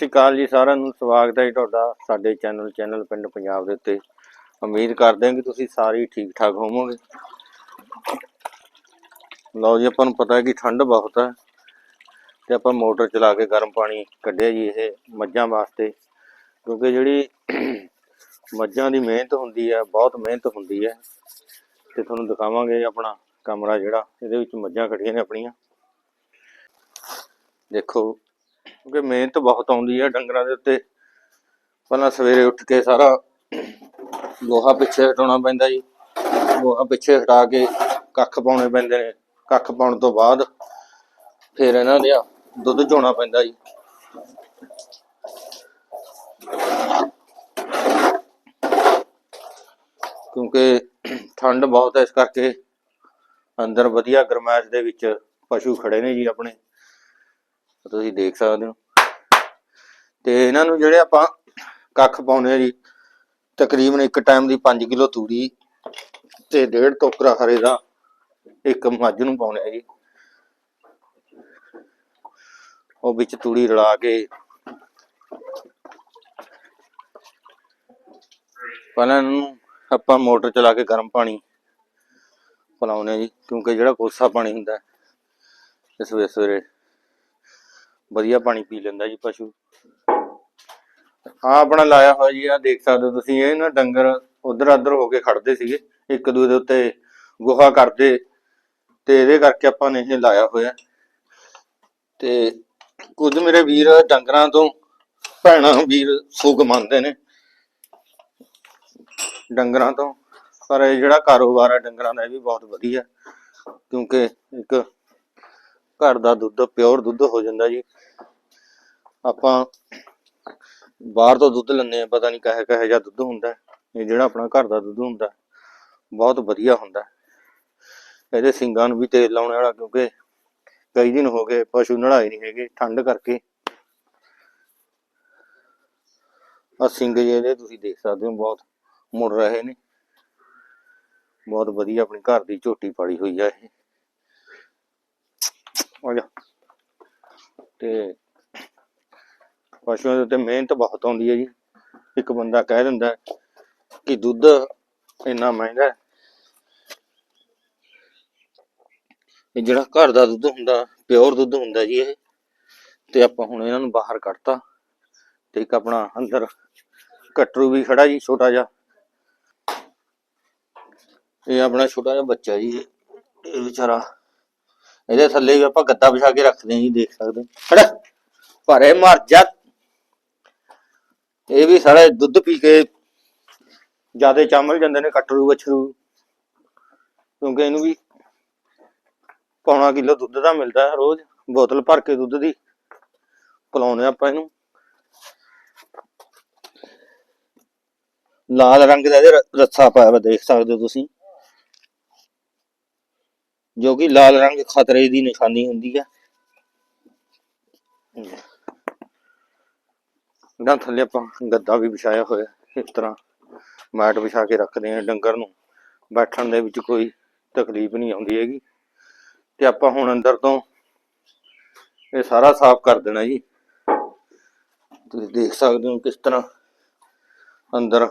ਸਤਿ ਸ਼੍ਰੀ ਅਕਾਲ ਜੀ ਸਾਰਿਆਂ ਨੂੰ, ਸਵਾਗਤ ਹੈ ਜੀ ਤੁਹਾਡਾ ਸਾਡੇ ਚੈਨਲ ਚੈਨਲ ਪਿੰਡ ਪੰਜਾਬ ਦੇ ਉੱਤੇ। ਉਮੀਦ ਕਰਦੇ ਹਾਂ ਕਿ ਤੁਸੀਂ ਸਾਰੇ ਹੀ ਠੀਕ ਠਾਕ ਹੋਵੋਗੇ। ਲਓ ਜੀ, ਆਪਾਂ ਨੂੰ ਪਤਾ ਹੈ ਕਿ ਠੰਡ ਬਹੁਤ ਹੈ ਤੇ ਆਪਾਂ ਮੋਟਰ ਚਲਾ ਕੇ ਗਰਮ ਪਾਣੀ ਕੱਢਿਆ ਜੀ ਇਹ ਮੱਝਾਂ ਵਾਸਤੇ। ਕਿਉਂਕਿ ਜਿਹੜੀ ਮੱਝਾਂ ਦੀ ਮਿਹਨਤ ਹੁੰਦੀ ਹੈ, ਬਹੁਤ ਮਿਹਨਤ ਹੁੰਦੀ ਹੈ। ਤੇ ਤੁਹਾਨੂੰ ਦਿਖਾਵਾਂਗੇ ਆਪਣਾ ਕਮਰਾ ਜਿਹੜਾ, ਇਹਦੇ ਵਿੱਚ ਮੱਝਾਂ ਖੜੀਆਂ ਨੇ ਆਪਣੀਆਂ। ਦੇਖੋ ਕਿਉਂਕਿ ਮਿਹਨਤ ਬਹੁਤ ਆਉਂਦੀ ਹੈ ਡੰਗਰਾਂ ਦੇ ਉੱਤੇ। ਪਹਿਲਾਂ ਸਵੇਰੇ ਉੱਠ ਕੇ ਸਾਰਾ ਲੋਹਾ ਪਿੱਛੇ ਹਟਾਉਣਾ ਪੈਂਦਾ ਜੀ। ਲੋਹਾ ਪਿੱਛੇ ਹਟਾ ਕੇ ਕੱਖ ਪਾਉਣੇ ਪੈਂਦੇ ਨੇ। ਕੱਖ ਪਾਉਣ ਤੋਂ ਬਾਅਦ ਫਿਰ ਇਹਨਾਂ ਦੇ ਦੁੱਧ ਚੋਣਾ ਪੈਂਦਾ ਜੀ। ਕਿਉਂਕਿ ਠੰਡ ਬਹੁਤ ਹੈ ਇਸ ਕਰਕੇ ਅੰਦਰ ਵਧੀਆ ਗਰਮੈਸ਼ ਦੇ ਵਿੱਚ ਪਸ਼ੂ ਖੜੇ ਨੇ ਜੀ ਆਪਣੇ। ਤੁਸੀਂ ਦੇਖ ਸਕਦੇ ਹੋ। ਤੇ ਇਹਨਾਂ ਨੂੰ ਜਿਹੜੇ ਆਪਾਂ ਕੱਖ ਪਾਉਨੇ ਆ ਜੀ ਤਕਰੀਬਨ ਇੱਕ ਟਾਈਮ ਦੀ 5 ਕਿਲੋ ਤੂੜੀ ਤੇ ਡੇਢ ਟੋਕਰਾ ਹਰੇ ਦਾ ਇੱਕ ਮੱਝ ਨੂੰ ਪਾਉਨੇ ਆ ਜੀ। ਉਹ ਵਿੱਚ ਤੂੜੀ ਰਲਾ ਕੇ ਪਹਿਲਾਂ ਇਹਨਾਂ ਨੂੰ ਆਪਾਂ ਮੋਟਰ ਚਲਾ ਕੇ ਗਰਮ ਪਾਣੀ ਪਿਲਾਉਂਦੇ ਆ ਜੀ ਕਿਉਂਕਿ ਜਿਹੜਾ ਕੋਸਾ ਪਾਣੀ ਹੁੰਦਾ ਹੈ, ਇਹ ਸਵੇਰੇ ਸਵੇਰੇ ਵਧੀਆ ਪਾਣੀ ਪੀ ਲੈਂਦਾ ਜੀ ਪਸ਼ੂ। ਆ ਆਪਣਾ ਲਾਇਆ ਹੋਇਆ ਜੀ ਆ ਦੇਖ ਸਕਦੇ ਹੋ ਤੁਸੀਂ, ਇਹ ਨਾ ਡੰਗਰ ਉਧਰ ਉਧਰ ਹੋ ਕੇ ਖੜਦੇ ਸੀਗੇ, ਇੱਕ ਦੂਜੇ ਦੇ ਉੱਤੇ ਗੁਹਾ ਕਰਦੇ, ਤੇ ਇਹਦੇ ਕਰਕੇ ਆਪਾਂ ਨੇ ਇਹ ਲਾਇਆ ਹੋਇਆ। ਤੇ ਕੁਝ ਮੇਰੇ ਵੀਰ ਡੰਗਰਾਂ ਤੋਂ ਭੈਣਾਂ ਵੀਰ ਸੁੱਖ ਮੰਨਦੇ ਨੇ, ਡੰਗਰਾਂ ਤੋਂ। ਪਰ ਇਹ ਜਿਹੜਾ ਕਾਰੋਬਾਰ ਹੈ ਡੰਗਰਾਂ ਦਾ, ਇਹ ਵੀ ਬਹੁਤ ਵਧੀਆ। ਕਿਉਂਕਿ ਇੱਕ ਘਰ ਦਾ ਦੁੱਧ ਪਿਓਰ ਦੁੱਧ ਹੋ ਜਾਂਦਾ ਜੀ। ਆਪਾਂ ਬਾਹਰ ਤੋਂ ਦੁੱਧ ਲੈਂਦੇ ਆ ਪਤਾ ਨਹੀਂ ਕਹੇ ਕਹੇ ਜਿਹਾ ਦੁੱਧ ਹੁੰਦਾ ਇਹ ਜਿਹੜਾ ਆਪਣਾ ਘਰ ਦਾ ਦੁੱਧ ਹੁੰਦਾ ਬਹੁਤ ਵਧੀਆ ਹੁੰਦਾ ਇਹਦੇ ਸਿੰਗਾਂ ਨੂੰ ਵੀ ਤੇਲ ਲਾਉਣ ਵਾਲਾ, ਕਿਉਂਕਿ ਕਈ ਦਿਨ ਹੋ ਗਏ ਪਸ਼ੂ ਨੜਾਏ ਨਹੀਂ ਹੈਗੇ, ਠੰਡ ਕਰਕੇ। ਆ ਸਿੰਗ ਜਿਹੜੇ ਤੁਸੀਂ ਦੇਖ ਸਕਦੇ ਹੋ, ਬਹੁਤ ਮੁੜ ਰਹੇ ਨੇ। ਬਹੁਤ ਵਧੀਆ ਆਪਣੀ ਘਰ ਦੀ ਝੋਟੀ ਪਾੜੀ ਹੋਈ ਆ ਇਹ। ਆ ਜਾ। ਤੇ ਪਸ਼ੂਆਂ ਦੇ ਉੱਤੇ ਮਿਹਨਤ ਬਹੁਤ ਆਉਂਦੀ ਹੈ ਜੀ। ਇੱਕ ਬੰਦਾ ਕਹਿ ਦਿੰਦਾ ਕਿ ਦੁੱਧ ਇੰਨਾ ਮਹਿੰਗਾ ਇਹ ਜਿਹੜਾ ਘਰ ਦਾ ਦੁੱਧ ਹੁੰਦਾ, ਪਿਓਰ ਦੁੱਧ ਹੁੰਦਾ ਜੀ ਇਹ, ਤੇ ਆਪਾਂ ਹੁਣ ਇਹਨਾਂ ਨੂੰ ਬਾਹਰ ਕੱਢਤਾ। ਤੇ ਇੱਕ ਆਪਣਾ ਅੰਦਰ ਕਟਰੂ ਵੀ ਖੜਾ ਜੀ, ਛੋਟਾ ਜਿਹਾ। ਇਹ ਆਪਣਾ ਛੋਟਾ ਜਿਹਾ ਬੱਚਾ ਜੀ, ਇਹ ਵਿਚਾਰਾ ਇਹਦੇ ਥੱਲੇ ਵੀ ਆਪਾਂ ਗੱਦਾ ਵਿਛਾ ਕੇ ਰੱਖਦੇ ਹਾਂ ਜੀ, ਦੇਖ ਸਕਦੇ ਹੋ। ਖੜਾ। ਭਰੇ ਮਰ ਜਾ। ਇਹ ਵੀ ਸਾਰੇ ਦੁੱਧ ਪੀ ਕੇ ਜਿਆਦੇ ਚਾਮਲ ਜਾਂਦੇ ਨੇ ਕਟਰੂ ਵਛਰੂ ਕਿਉਂਕਿ ਇਹਨੂੰ ਵੀ ਪੌਣਾ ਕਿਲੋ ਦੁੱਧ ਦਾ ਮਿਲਦਾ ਹੈ ਰੋਜ਼, ਬੋਤਲ ਭਰ ਕੇ ਦੁੱਧ ਦੀ ਪਿਲਾਉਂਦੇ ਆਪਾਂ ਇਹਨੂੰ। ਲਾਲ ਰੰਗ ਦਾ ਇਹਦੇ ਰੱਸਾ ਪਾਇਆ ਵਾ ਦੇਖ ਸਕਦੇ ਹੋ ਤੁਸੀਂ। ਜੋ ਕਿ ਲਾਲ ਰੰਗ ਖਤਰੇ ਦੀ ਨਿਸ਼ਾਨੀ ਹੁੰਦੀ ਹੈ। ਇਹਨਾਂ ਥੱਲੇ ਆਪਾਂ ਗੱਦਾ ਵੀ ਵਿਛਾਇਆ ਹੋਇਆ ਇਸ ਤਰ੍ਹਾਂ ਮੈਟ ਵਿਛਾ ਕੇ ਰੱਖਦੇ ਹਾਂ ਡੰਗਰ ਨੂੰ। ਬੈਠਣ ਦੇ ਵਿੱਚ ਕੋਈ ਤਕਲੀਫ ਨਹੀਂ ਆਉਂਦੀ ਹੈਗੀ। ਤੇ ਆਪਾਂ ਹੁਣ ਅੰਦਰ ਤੋਂ ਇਹ ਸਾਰਾ ਸਾਫ਼ ਕਰ ਦੇਣਾ ਜੀ। ਤੁਸੀਂ ਦੇਖ ਸਕਦੇ ਹੋ ਕਿਸ ਤਰ੍ਹਾਂ ਅੰਦਰ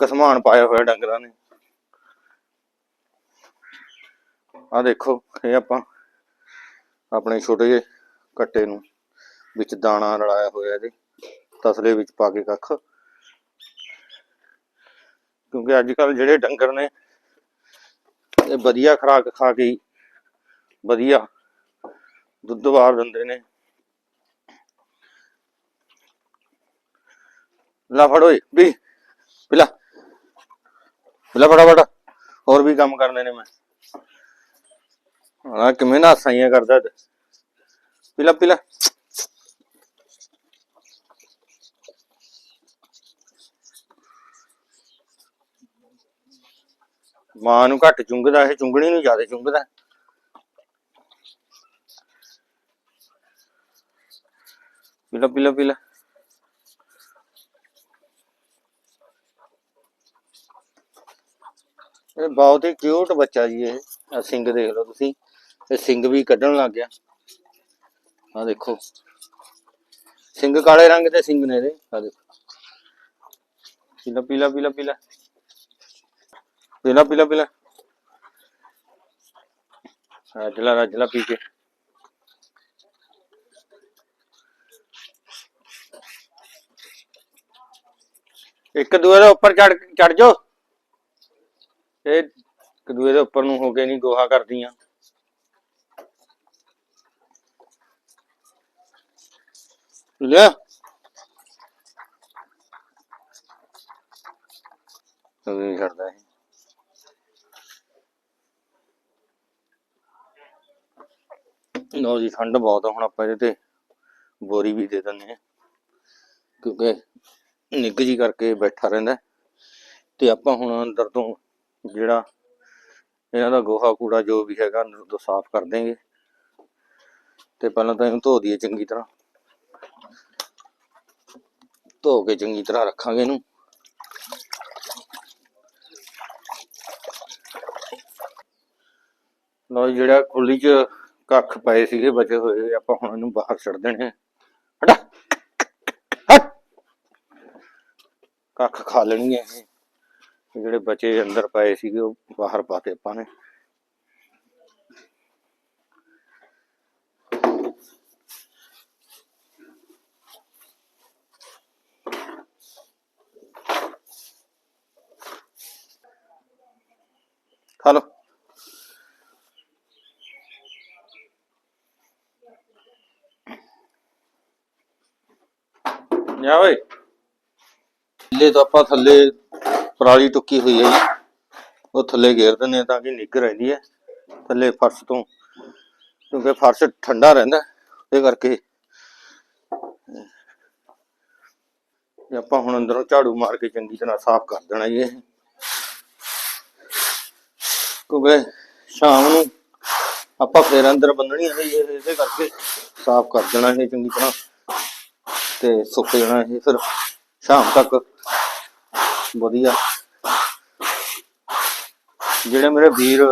ਕਸਮਾਨ ਪਾਇਆ ਹੋਇਆ ਡੰਗਰਾਂ ਨੇ। ਆ ਦੇਖੋ, ਇਹ ਆਪਾਂ ਆਪਣੇ ਛੋਟੇ ਜਿਹੇ ਕੱਟੇ ਨੂੰ ਵਿੱਚ ਦਾਣਾ ਰਲਾਇਆ ਹੋਇਆ ਇਹਦੇ ਤਸਲੇ ਵਿੱਚ ਪਾ ਕੇ ਕੱਖ। ਕਿਉਂਕਿ ਅੱਜ ਕੱਲ ਜਿਹੜੇ ਡੰਗਰ ਨੇ, ਇਹ ਵਧੀਆ ਖੁਰਾਕ ਖਾ ਕੇ ਵਧੀਆ ਦੁੱਧ ਵਾਰ ਦਿੰਦੇ ਨੇ। ਲਾ ਫੜ ਓਏ, ਵੀ ਪਿਲਾ ਪਿਲਾ ਫਟਾਫਟ, ਹੋਰ ਵੀ ਕੰਮ ਕਰਨੇ ਨੇ ਮੈਂ। ਹਾਂ, ਕਿਵੇਂ ਨਾ ਸਾਈਆਂ ਕਰਦਾ ਤੇ। ਪਿਲਾ ਪਿਲਾ ਮਾਂ ਨੂੰ ਘੱਟ ਚੁੰਗਦਾ, ਇਹ ਚੁੰਗਣੀ ਨੂੰ ਜ਼ਿਆਦਾ ਚੁੰਗਦਾ। ਪਿਲਾ ਪਿਲਾ ਪਿਲਾ ਇਹ ਬਹੁਤ ਹੀ ਕਿਊਟ ਬੱਚਾ ਜੀ ਇਹ, ਆਹ ਸਿੰਗ ਦੇਖ ਲਓ ਤੁਸੀਂ। ਤੇ ਸਿੰਘ ਵੀ ਕੱਢਣ ਲੱਗ ਗਿਆ। ਆ ਦੇਖੋ। ਸਿੰਘ ਕਾਲੇ ਰੰਗ ਦੇ ਸਿੰਘ ਨੇ ਇਹਦੇ। ਆ ਦੇਖੋ। ਪੀਲਾ ਪੀਲਾ ਪੀਲਾ ਪੀਲਾ। ਪੀਲਾ ਪੀਲਾ ਪੀਲਾ। ਰੱਜਲਾ ਰੱਜਲਾ ਪੀ ਕੇ। ਇੱਕ ਦੂਏ ਦੇ ਉੱਪਰ ਚੜ ਚੜ ਜਾਓ। ਇਹ ਇੱਕ ਦੂਏ ਦੇ ਉੱਪਰ ਨੂੰ ਹੋ ਕੇ ਨਹੀਂ ਗੋਹਾ ਕਰਦੀਆਂ। ਲਿਆ ਨਹੀਂ ਛੱਡਦਾ ਇਹ ਲਓ ਜੀ, ਠੰਡ ਬਹੁਤ ਆ, ਹੁਣ ਆਪਾਂ ਇਹਦੇ ਤੇ ਬੋਰੀ ਵੀ ਦੇ ਦਿੰਦੇ ਆ ਕਿਉਂਕਿ ਨਿੱਘ ਜੀ ਕਰਕੇ ਬੈਠਾ ਰਹਿੰਦਾ ਤੇ ਆਪਾਂ ਹੁਣ ਅੰਦਰ ਤੋਂ ਜਿਹੜਾ ਇਹਨਾਂ ਦਾ ਗੋਹਾ ਕੂੜਾ ਜੋ ਵੀ ਹੈਗਾ, ਅੰਦਰ ਤੋਂ ਸਾਫ਼ ਕਰ ਦੇਂਗੇ ਤੇ ਪਹਿਲਾਂ ਤਾਂ ਇਹਨੂੰ ਧੋ ਦਈਏ ਚੰਗੀ ਤਰ੍ਹਾਂ। ਧੋ ਕੇ ਚੰਗੀ ਤਰ੍ਹਾਂ ਰੱਖਾਂਗੇ ਇਹਨੂੰ। ਲਓ ਜਿਹੜਾ ਖੁੱਲੀ ਚ ਕੱਖ ਪਏ ਸੀਗੇ, ਬਚੇ ਹੋਏ ਆਪਾਂ ਹੁਣ ਇਹਨੂੰ ਬਾਹਰ ਛੱਡ ਦੇਣੇ ਆ। ਹਟਾ! ਕੱਖ ਖਾ ਲੈਣਗੇ ਇਹ ਇਹ। ਜਿਹੜੇ ਬਚੇ ਅੰਦਰ ਪਏ ਸੀਗੇ, ਉਹ ਬਾਹਰ ਪਾਤੇ ਆਪਾਂ ਨੇ। ਲਓ ਜਾ ਓਏ। ਥੱਲੇ ਤੋਂ ਆਪਾਂ ਥੱਲੇ ਪਰਾਲੀ ਟੁੱਕੀ ਹੋਈ ਹੈ ਜੀ। ਉਹ ਥੱਲੇ ਘੇਰ ਦਿੰਦੇ ਹਾਂ ਤਾਂ ਕਿ ਨਿੱਘ ਰਹਿੰਦੀ ਹੈ। ਥੱਲੇ ਫਰਸ਼ ਤੋਂ ਕਿਉਂਕਿ ਫਰਸ਼ ਠੰਡਾ ਰਹਿੰਦਾ ਇਹ ਕਰਕੇ। ਆਪਾਂ ਹੁਣ ਅੰਦਰੋਂ ਝਾੜੂ ਮਾਰ ਕੇ ਚੰਗੀ ਤਰ੍ਹਾਂ ਸਾਫ਼ ਕਰ ਦੇਣਾ ਜੀ ਇਹ। ਕਿਉਂਕਿ ਸ਼ਾਮ ਨੂੰ ਆਪਾਂ ਫੇਰ ਅੰਦਰ ਬੰਨਣੀ ਹੈ ਜੀ ਇਹਦੇ ਕਰਕੇ ਸਾਫ਼ ਕਰ ਦੇਣਾ ਇਹ ਚੰਗੀ ਤਰ੍ਹਾਂ ਤੇ ਸੁੱਕ ਜਾਣਾ ਇਹ ਫਿਰ ਸ਼ਾਮ ਤੱਕ। ਵਧੀਆ। ਜਿਹੜੇ ਮੇਰੇ ਵੀਰ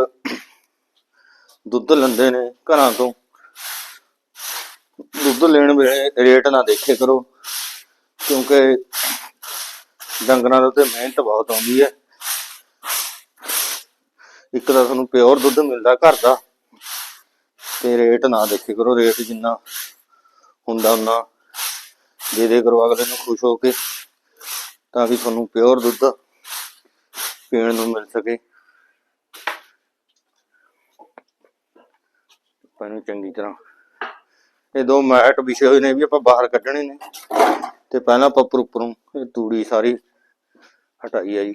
ਦੁੱਧ ਲੈਂਦੇ ਨੇ ਘਰਾਂ ਤੋਂ, ਦੁੱਧ ਲੈਣ ਵੇਲੇ ਰੇਟ ਨਾ ਦੇਖੇ ਕਰੋ ਕਿਉਂਕਿ ਡੰਗਰਾਂ ਦੇ ਉੱਤੇ ਮਿਹਨਤ ਬਹੁਤ ਆਉਂਦੀ ਹੈ। ਇੱਕ ਤਾਂ ਤੁਹਾਨੂੰ ਪਿਓਰ ਦੁੱਧ ਮਿਲਦਾ ਘਰ ਦਾ। ਤੇ ਰੇਟ ਨਾ ਦੇਖੇ ਕਰੋ ਰੇਟ ਜਿੰਨਾ ਹੁੰਦਾ ਉਹਨਾਂ ਦੇ ਦੇ ਕਰੋ, ਅਗਲੇ ਨੂੰ ਖੁਸ਼ ਹੋ ਕੇ ਤਾਂ ਕਿ ਤੁਹਾਨੂੰ ਪਿਓਰ ਦੁੱਧ ਪੀਣ ਨੂੰ ਮਿਲ ਸਕੇ। ਆਪਾਂ ਨੂੰ ਚੰਗੀ ਤਰ੍ਹਾਂ ਇਹ ਦੋ ਮੈਟ ਵਿਛੇ ਹੋਏ ਨੇ ਵੀ ਆਪਾਂ ਬਾਹਰ ਕੱਢਣੇ ਨੇ। ਤੇ ਪਹਿਲਾਂ ਆਪਾਂ ਉੱਪਰ ਉੱਪਰੋਂ ਇਹ ਤੂੜੀ ਸਾਰੀ ਹਟਾਈ ਆ ਜੀ।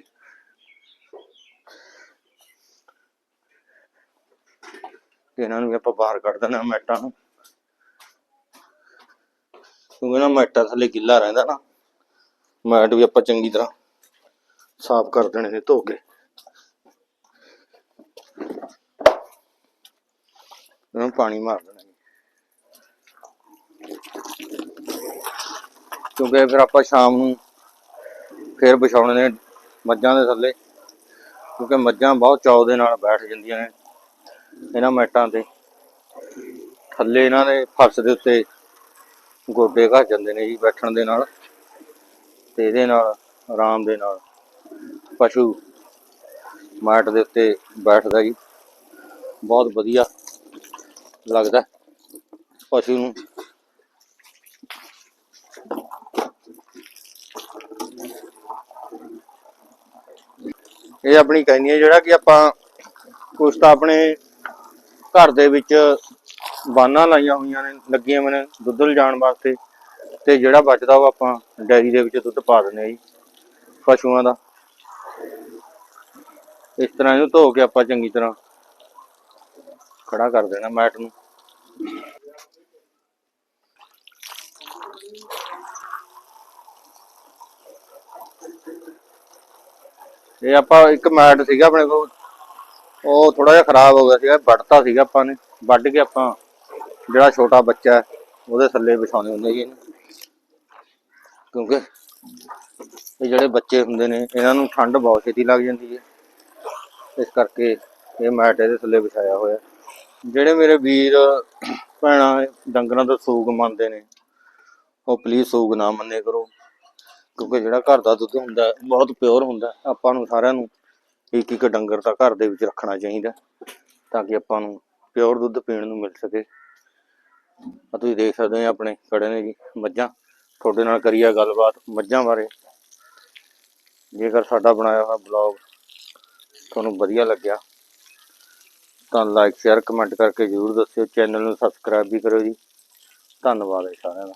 ਤੇ ਇਹਨਾਂ ਨੂੰ ਵੀ ਆਪਾਂ ਬਾਹਰ ਕੱਢ ਦੇਣਾ ਮੈਟਾਂ ਨੂੰ। ਕਿਉਂਕਿ ਨਾ ਮੈਟਾਂ ਥੱਲੇ ਗਿੱਲਾ ਰਹਿੰਦਾ ਨਾ, ਮੈਟ ਵੀ ਆਪਾਂ ਚੰਗੀ ਤਰ੍ਹਾਂ ਸਾਫ਼ ਕਰ ਦੇਣੇ ਨੇ ਧੋ ਕੇ। ਇਹਨੂੰ ਪਾਣੀ ਮਾਰ ਦੇਣਾ ਕਿਉਂਕਿ ਫਿਰ ਆਪਾਂ ਸ਼ਾਮ ਨੂੰ ਫਿਰ ਵਿਛਾਉਣੇ ਨੇ ਮੱਝਾਂ ਦੇ ਥੱਲੇ, ਕਿਉਂਕਿ ਮੱਝਾਂ ਬਹੁਤ ਚਾਅ ਦੇ ਨਾਲ ਬੈਠ ਜਾਂਦੀਆਂ ਨੇ। ਇਹਨਾਂ ਮੈਟਾਂ ਤੇ। ਥੱਲੇ ਇਹਨਾਂ ਦੇ ਫਰਸ਼ ਦੇ ਉੱਤੇ ਗੋਡੇ ਘਾ ਜਾਂਦੇ ਨੇ ਜੀ ਬੈਠਣ ਦੇ ਨਾਲ ਤੇ ਇਹਦੇ ਨਾਲ, ਆਰਾਮ ਦੇ ਨਾਲ ਪਸ਼ੂ ਮੈਟ ਦੇ ਉੱਤੇ ਬੈਠਦਾ ਜੀ। ਬਹੁਤ ਵਧੀਆ ਲੱਗਦਾ ਪਸ਼ੂ ਨੂੰ। ਇਹ ਆਪਣੀ ਕਹਿੰਦੀ ਹੈ ਜਿਹੜਾ ਕਿ ਆਪਾਂ ਕੁਛ ਤਾਂ ਆਪਣੇ ਘਰ ਦੇ ਵਿੱਚ ਬਾਨਾਂ ਲਾਈਆਂ ਹੋਈਆਂ ਨੇ, ਲੱਗੀਆਂ ਹੋਈਆਂ ਨੇ ਦੁੱਧ ਲਿਜਾਣ ਵਾਸਤੇ ਤੇ ਜਿਹੜਾ ਬਚਦਾ ਉਹ ਆਪਾਂ ਡੈਰੀ ਦੇ ਵਿੱਚ ਦੁੱਧ ਪਾ ਦਿੰਦੇ ਆ ਜੀ, ਪਸ਼ੂਆਂ ਦਾ। ਇਸ ਤਰ੍ਹਾਂ ਇਹਨੂੰ ਧੋ ਕੇ ਆਪਾਂ ਚੰਗੀ ਤਰ੍ਹਾਂ ਖੜਾ ਕਰ ਦੇਣਾ ਮੈਟ ਨੂੰ। ਇਹ ਆਪਾਂ ਇੱਕ ਮੈਟ ਸੀਗਾ ਆਪਣੇ ਕੋਲ ਉਹ ਥੋੜਾ ਜਿਹਾ ਖਰਾਬ ਹੋ ਗਿਆ ਸੀਗਾ, ਵੱਢਤਾ ਸੀਗਾ ਆਪਾਂ ਨੇ, ਵੱਢ ਕੇ ਆਪਾਂ ਜਿਹੜਾ ਛੋਟਾ ਬੱਚਾ ਹੈ, ਉਹਦੇ ਥੱਲੇ ਵਿਛਾਉਂਦੇ ਹੁੰਦੇ ਜੀ ਇਹਨੂੰ। ਕਿਉਂਕਿ ਇਹ ਜਿਹੜੇ ਬੱਚੇ ਹੁੰਦੇ ਨੇ, ਇਹਨਾਂ ਨੂੰ ਠੰਡ ਬਹੁਤ ਛੇਤੀ ਲੱਗ ਜਾਂਦੀ ਹੈ। ਇਸ ਕਰਕੇ ਇਹ ਮੈਟ ਇਹਦੇ ਥੱਲੇ ਵਿਛਾਇਆ ਹੋਇਆ। ਜਿਹੜੇ ਮੇਰੇ ਵੀਰ, ਭੈਣਾਂ, ਡੰਗਰਾਂ ਤੋਂ ਸੂਗ ਮੰਨਦੇ ਨੇ, ਉਹ ਪਲੀਜ਼ ਸੂਗ ਨਾ ਮੰਨੇ ਕਰੋ। ਕਿਉਂਕਿ ਜਿਹੜਾ ਘਰ ਦਾ ਦੁੱਧ ਹੁੰਦਾ, ਬਹੁਤ ਪਿਓਰ ਹੁੰਦਾ, ਆਪਾਂ ਨੂੰ ਸਾਰਿਆਂ ਨੂੰ ਇੱਕ ਇੱਕ ਡੰਗਰ ਤਾਂ ਘਰ ਦੇ ਵਿੱਚ ਰੱਖਣਾ ਚਾਹੀਦਾ, ਤਾਂ ਕਿ ਆਪਾਂ ਨੂੰ ਪਿਓਰ ਦੁੱਧ ਪੀਣ ਨੂੰ ਮਿਲ ਸਕੇ। ਆ ਤੁਸੀਂ ਦੇਖ ਸਕਦੇ ਹੋ ਆਪਣੇ ਖੜੇ ਨੇ ਜੀ, ਮੱਝਾਂ। ਤੁਹਾਡੇ ਨਾਲ ਕਰੀਆ ਗੱਲਬਾਤ ਮੱਝਾਂ ਬਾਰੇ। ਜੇਕਰ ਸਾਡਾ ਬਣਾਇਆ ਹੋਇਆ ਬਲੌਗ ਤੁਹਾਨੂੰ ਵਧੀਆ ਲੱਗਿਆ, ਤਾਂ ਲਾਈਕ ਸ਼ੇਅਰ ਕਮੈਂਟ ਕਰਕੇ ਜਰੂਰ ਦੱਸਿਓ। ਚੈਨਲ ਨੂੰ ਸਬਸਕ੍ਰਾਈਬ ਵੀ ਕਰਿਓ ਜੀ। ਧੰਨਵਾਦ ਹੈ ਸਾਰਿਆਂ ਦਾ।